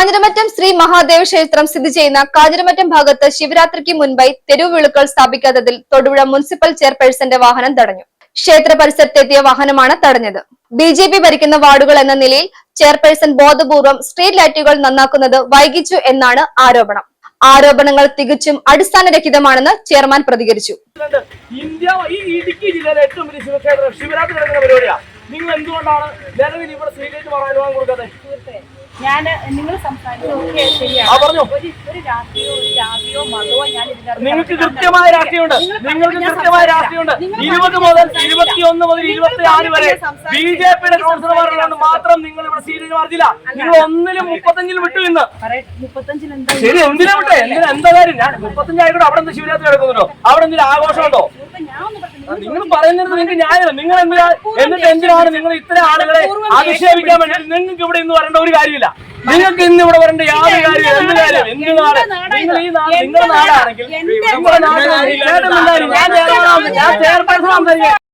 കാഞ്ഞിരമറ്റം ശ്രീ മഹാദേവ ക്ഷേത്രം സ്ഥിതി ചെയ്യുന്ന കാഞ്ഞിരമറ്റം ഭാഗത്ത് ശിവരാത്രിക്ക് മുൻപായി തെരുവ് സ്ഥാപിക്കാത്തതിൽ തൊടുപുഴ മുനിസിപ്പൽ ചെയർപേഴ്സന്റെ വാഹനം തടഞ്ഞു. ക്ഷേത്ര പരിസരത്തെത്തിയ വാഹനമാണ് തടഞ്ഞത്. ബി ജെ പി ഭരിക്കുന്ന വാർഡുകൾ എന്ന നിലയിൽ ചെയർപേഴ്സൺ ബോധപൂർവം സ്ട്രീറ്റ് ലൈറ്റുകൾ നന്നാക്കുന്നത് വൈകിച്ചു എന്നാണ് ആരോപണം. ആരോപണങ്ങൾ തികച്ചും അടിസ്ഥാനരഹിതമാണെന്ന് ചെയർമാൻ പ്രതികരിച്ചു. ഇന്ത്യ ഈ ഇടുക്കി ജില്ലയിലെ ഏറ്റവും വലിയ ശിവക്ഷേത്രം ശിവരാത്രി നടക്കുന്ന പരിപാടിയാ. നിങ്ങൾ എന്തുകൊണ്ടാണ് നിലവിൽ ഇവിടെ സ്ത്രീകൾക്ക് പറയാൻ കൊടുക്കാതെ? ഞാൻ നിങ്ങൾ നിങ്ങൾക്ക് കൃത്യമായ രാഷ്ട്രീയമുണ്ട്. നിങ്ങൾ നിങ്ങൾക്ക് കൃത്യമായ. രാഷ്ട്രീയമുണ്ട്. ഇരുപത് മുതൽ. ഇരുപത്തിയൊന്ന് മുതൽ ഇരുപത്തി ആറ് വരെ. ബി ജെ പിയുടെ നിങ്ങൾ മാത്രം നിങ്ങൾ ഇവിടെ സീരിയൽ മാർജില്ല നിങ്ങൾ ഒന്നിലും മുപ്പത്തഞ്ചിൽ വിട്ടു ഇന്ന് ശരി എന്തിനാ വിട്ടെ? എന്തിനാ? എന്താ കാര്യം? ഞാൻ മുപ്പത്തഞ്ചായിക്കോട്ടെ അവിടെ എന്ത് ശിവരാത്രി നടക്കുന്നുണ്ടോ? അവിടെ എന്തെങ്കിലും ആഘോഷമുണ്ടോ? നിങ്ങൾ പറയുന്നത് നിങ്ങൾക്ക് ന്യായമില്ല. നിങ്ങൾ എന്തിനാ എന്നിട്ട് എന്തിനാണ് നിങ്ങൾ ഇത്ര ആളുകളെ അധിക്ഷേപിക്കാൻ വേണ്ടി? നിങ്ങൾക്ക് ഇവിടെ ഇന്ന് വരേണ്ട ഒരു കാര്യമില്ല. നിങ്ങൾക്ക് ഇന്ന് ഇവിടെ വരേണ്ട യാതൊരു കാര്യം എന്ത് കാര്യം എന്ത് നാട് നിങ്ങൾ ഈ നാട് നിങ്ങളുടെ നാടാണെങ്കിൽ ഞാൻ ചെയർപേഴ്സൺ സംസാരിക്കാം.